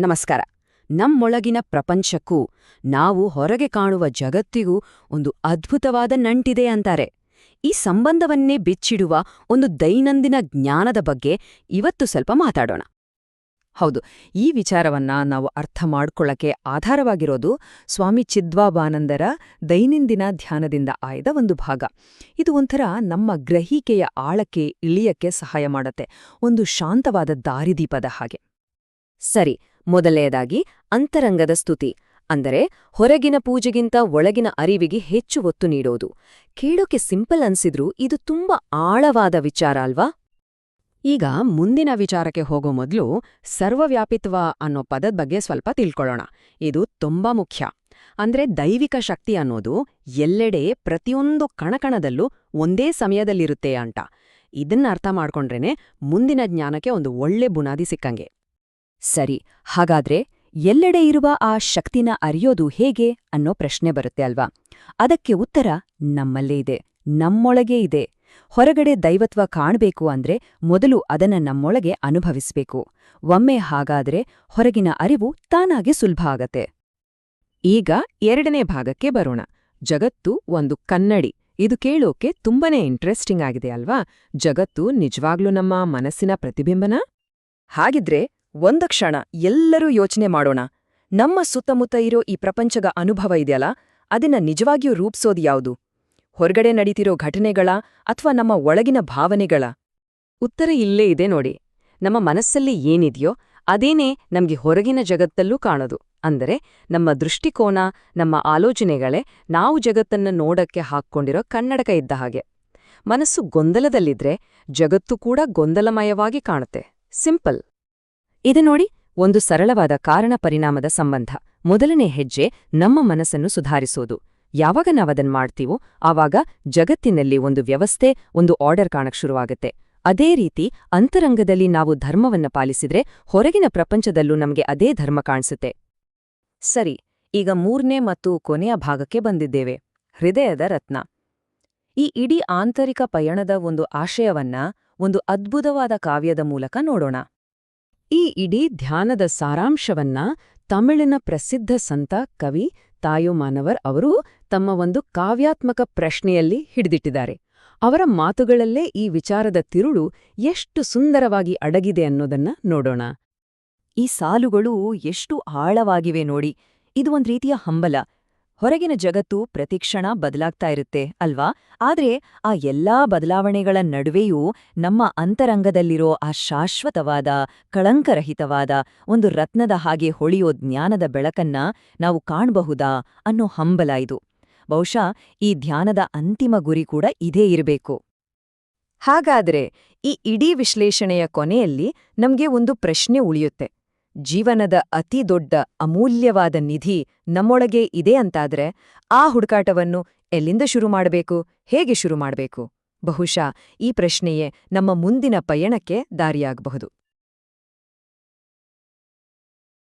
ನಮಸ್ಕಾರ. ನಮ್ಮೊಳಗಿನ ಪ್ರಪಂಚಕ್ಕೂ ನಾವು ಹೊರಗೆ ಕಾಣುವ ಜಗತ್ತಿಗೂ ಒಂದು ಅದ್ಭುತವಾದ ನಂಟಿದೆ ಅಂತಾರೆ. ಈ ಸಂಬಂಧವನ್ನೇ ಬಿಚ್ಚಿಡುವ ಒಂದು ದೈನಂದಿನ ಜ್ಞಾನದ ಬಗ್ಗೆ ಇವತ್ತು ಸ್ವಲ್ಪ ಮಾತಾಡೋಣ. ಹೌದು, ಈ ವಿಚಾರವನ್ನ ನಾವು ಅರ್ಥ ಮಾಡ್ಕೊಳ್ಳಕ್ಕೆ ಆಧಾರವಾಗಿರೋದು ಸ್ವಾಮಿ ಚಿದ್ವಾಬಾನಂದರ ದೈನಂದಿನ ಧ್ಯಾನದಿಂದ ಆಯ್ದ ಒಂದು ಭಾಗ. ಇದು ಒಂಥರ ನಮ್ಮ ಗ್ರಹಿಕೆಯ ಆಳಕ್ಕೆ, ಇಳಿಯಕ್ಕೆ ಸಹಾಯ ಮಾಡತ್ತೆ. ಒಂದು ಶಾಂತವಾದ ದಾರಿದೀಪದ ಹಾಗೆ. ಸರಿ ಮೊದಲನೆಯದಾಗಿ ಅಂತರಂಗದ ಸ್ತುತಿ, ಅಂದರೆ ಹೊರಗಿನ ಪೂಜೆಗಿಂತ ಒಳಗಿನ ಅರಿವಿಗೆ ಹೆಚ್ಚು ಒತ್ತು ನೀಡೋದು. ಕೇಳೋಕೆ ಸಿಂಪಲ್ ಅನ್ಸಿದ್ರೂ ಇದು ತುಂಬಾ ಆಳವಾದ ವಿಚಾರ ಅಲ್ವಾ? ಈಗ ಮುಂದಿನ ವಿಚಾರಕ್ಕೆ ಹೋಗೋ ಮೊದಲು ಸರ್ವವ್ಯಾಪಿತ್ವ ಅನ್ನೋ ಪದದ ಬಗ್ಗೆ ಸ್ವಲ್ಪ ತಿಳ್ಕೊಳ್ಳೋಣ. ಇದು ತುಂಬಾ ಮುಖ್ಯ. ಅಂದ್ರೆ ದೈವಿಕ ಶಕ್ತಿ ಅನ್ನೋದು ಎಲ್ಲೆಡೆ ಪ್ರತಿಯೊಂದು ಕಣಕಣದಲ್ಲೂ ಒಂದೇ ಸಮಯದಲ್ಲಿರುತ್ತೆ ಅಂತ. ಇದನ್ನ ಅರ್ಥ ಮಾಡ್ಕೊಂಡ್ರೇನೆ ಮುಂದಿನ ಜ್ಞಾನಕ್ಕೆ ಒಂದು ಒಳ್ಳೆ ಬುನಾದಿ ಸಿಕ್ಕಂಗೆ. ಸರಿ, ಹಾಗಾದ್ರೆ ಎಲ್ಲೆಡೆ ಇರುವ ಆ ಶಕ್ತಿನ ಅರಿಯೋದು ಹೇಗೆ ಅನ್ನೋ ಪ್ರಶ್ನೆ ಬರುತ್ತೆ ಅಲ್ವಾ? ಅದಕ್ಕೆ ಉತ್ತರ ನಮ್ಮಲ್ಲೇ ಇದೆ, ನಮ್ಮೊಳಗೇ ಇದೆ. ಹೊರಗಡೆ ದೈವತ್ವ ಕಾಣಬೇಕು ಅಂದ್ರೆ ಮೊದಲು ಅದನ್ನ ನಮ್ಮೊಳಗೆ ಅನುಭವಿಸ್ಬೇಕು. ಒಮ್ಮೆ ಹಾಗಾದ್ರೆ ಹೊರಗಿನ ಅರಿವು ತಾನಾಗೆ ಸುಲಭ ಆಗತ್ತೆ. ಈಗ ಎರಡನೇ ಭಾಗಕ್ಕೆ ಬರೋಣ. ಜಗತ್ತು ಒಂದು ಕನ್ನಡಿ. ಇದು ಕೇಳೋಕೆ ತುಂಬಾನೇ ಇಂಟ್ರೆಸ್ಟಿಂಗ್ ಆಗಿದೆ ಅಲ್ವಾ? ಜಗತ್ತು ನಿಜವಾಗ್ಲೂ ನಮ್ಮ ಮನಸ್ಸಿನ ಪ್ರತಿಬಿಂಬನ? ಹಾಗಿದ್ರೆ ಒಂದ ಕ್ಷಣ ಎಲ್ಲರೂ ಯೋಚನೆ ಮಾಡೋಣ. ನಮ್ಮ ಸುತ್ತಮುತ್ತ ಇರೋ ಈ ಪ್ರಪಂಚದ ಅನುಭವ ಇದೆಯಲ್ಲ, ಅದನ್ನ ನಿಜವಾಗಿಯೂ ರೂಪಿಸೋದು ಯಾವುದು? ಹೊರಗಡೆ ನಡೀತಿರೋ ಘಟನೆಗಳ ಅಥವಾ ನಮ್ಮ ಒಳಗಿನ ಭಾವನೆಗಳ? ಉತ್ತರ ಇಲ್ಲೇ ಇದೆ ನೋಡಿ. ನಮ್ಮ ಮನಸ್ಸಲ್ಲಿ ಏನಿದೆಯೋ, ಅದೇನೇ ನಮಗೆ ಹೊರಗಿನ ಜಗತ್ತಲ್ಲೂ ಕಾಣೋದು. ಅಂದರೆ, ನಮ್ಮ ದೃಷ್ಟಿಕೋನ, ನಮ್ಮ ಆಲೋಚನೆಗಳೇ ನಾವು ಜಗತ್ತನ್ನ ನೋಡಕ್ಕೆ ಹಾಕ್ಕೊಂಡಿರೋ ಕನ್ನಡಕ ಇದ್ದ ಹಾಗೆ. ಮನಸ್ಸು ಗೊಂದಲದಲ್ಲಿದ್ರೆ ಜಗತ್ತು ಕೂಡ ಗೊಂದಲಮಯವಾಗಿ ಕಾಣುತ್ತೆ. ಸಿಂಪಲ್. ಇದು ನೋಡಿ, ಒಂದು ಸರಳವಾದ ಕಾರಣ ಪರಿಣಾಮದ ಸಂಬಂಧ. ಮೊದಲನೇ ಹೆಜ್ಜೆ, ನಮ್ಮ ಮನಸ್ಸನ್ನು ಸುಧಾರಿಸೋದು. ಯಾವಾಗ ನಾವದನ್ ಮಾಡ್ತೀವೋ, ಆವಾಗ ಜಗತ್ತಿನಲ್ಲಿ ಒಂದು ವ್ಯವಸ್ಥೆ, ಒಂದು ಆರ್ಡರ್ ಕಾಣಕ್ ಶುರುವಾಗುತ್ತೆ. ಅದೇ ರೀತಿ, ಅಂತರಂಗದಲ್ಲಿ ನಾವು ಧರ್ಮವನ್ನ ಪಾಲಿಸಿದ್ರೆ, ಹೊರಗಿನ ಪ್ರಪಂಚದಲ್ಲೂ ನಮಗೆ ಅದೇ ಧರ್ಮ ಕಾಣಿಸುತ್ತೆ. ಸರಿ, ಈಗ ಮೂರನೇ ಮತ್ತು ಕೊನೆಯ ಭಾಗಕ್ಕೆ ಬಂದಿದ್ದೇವೆ. ಹೃದಯದ ರತ್ನ. ಈ ಇಡೀ ಆಂತರಿಕ ಪಯಣದ ಒಂದು ಆಶಯವನ್ನ, ಒಂದು ಅದ್ಭುತವಾದ ಕಾವ್ಯದ ಮೂಲಕ ನೋಡೋಣ. ಈ ಇಡೀ ಧ್ಯಾನದ ಸಾರಾಂಶವನ್ನ ತಮಿಳಿನ ಪ್ರಸಿದ್ಧ ಸಂತ ಕವಿ ತಾಯುಮಾನವರ್ ಅವರು ತಮ್ಮ ಒಂದು ಕಾವ್ಯಾತ್ಮಕ ಪ್ರಶ್ನೆಯಲ್ಲಿ ಹಿಡಿದಿಟ್ಟಿದ್ದಾರೆ. ಅವರ ಮಾತುಗಳಲ್ಲೇ ಈ ವಿಚಾರದ ತಿರುಳು ಎಷ್ಟು ಸುಂದರವಾಗಿ ಅಡಗಿದೆ ಅನ್ನೋದನ್ನ ನೋಡೋಣ. ಈ ಸಾಲುಗಳು ಎಷ್ಟು ಆಳವಾಗಿವೆ ನೋಡಿ. ಇದು ಒಂದ್ ರೀತಿಯ ಹಂಬಲ. ಹೊರಗಿನ ಜಗತ್ತು ಪ್ರತಿಕ್ಷಣ ಬದಲಾಗ್ತಾ ಇರುತ್ತೆ, ಅಲ್ವಾ? ಆದ್ರೆ ಆ ಎಲ್ಲಾ ಬದಲಾವಣೆಗಳ ನಡುವೆಯೂ ನಮ್ಮ ಅಂತರಂಗದಲ್ಲಿರೋ ಆ ಶಾಶ್ವತವಾದ, ಕಳಂಕರಹಿತವಾದ ಒಂದು ರತ್ನದ ಹಾಗೆ ಹೊಳೆಯೋ ಜ್ಞಾನದ ಬೆಳಕನ್ನ ನಾವು ಕಾಣಬಹುದಾ ಅನ್ನೋ ಹಂಬಲ ಇದು. ಬಹುಶಃ ಈ ಧ್ಯಾನದ ಅಂತಿಮ ಗುರಿ ಕೂಡ ಇದೇ ಇರಬೇಕು. ಹಾಗಾದ್ರೆ ಈ ಇಡೀ ವಿಶ್ಲೇಷಣೆಯ ಕೊನೆಯಲ್ಲಿ ನಮ್ಗೆ ಒಂದು ಪ್ರಶ್ನೆ ಉಳಿಯುತ್ತೆ. ಜೀವನದ ಅತಿ ದೊಡ್ಡ ಅಮೂಲ್ಯವಾದ ನಿಧಿ ನಮ್ಮೊಳಗೆ ಇದೆ ಅಂತಾದ್ರೆ ಆ ಹುಡುಕಾಟವನ್ನು ಎಲ್ಲಿಂದ ಶುರು ಮಾಡಬೇಕು, ಹೇಗೆ ಶುರು ಮಾಡಬೇಕು? ಬಹುಶಃ ಈ ಪ್ರಶ್ನೆಯೇ ನಮ್ಮ ಮುಂದಿನ ಪಯಣಕ್ಕೆ ದಾರಿಯಾಗಬಹುದು.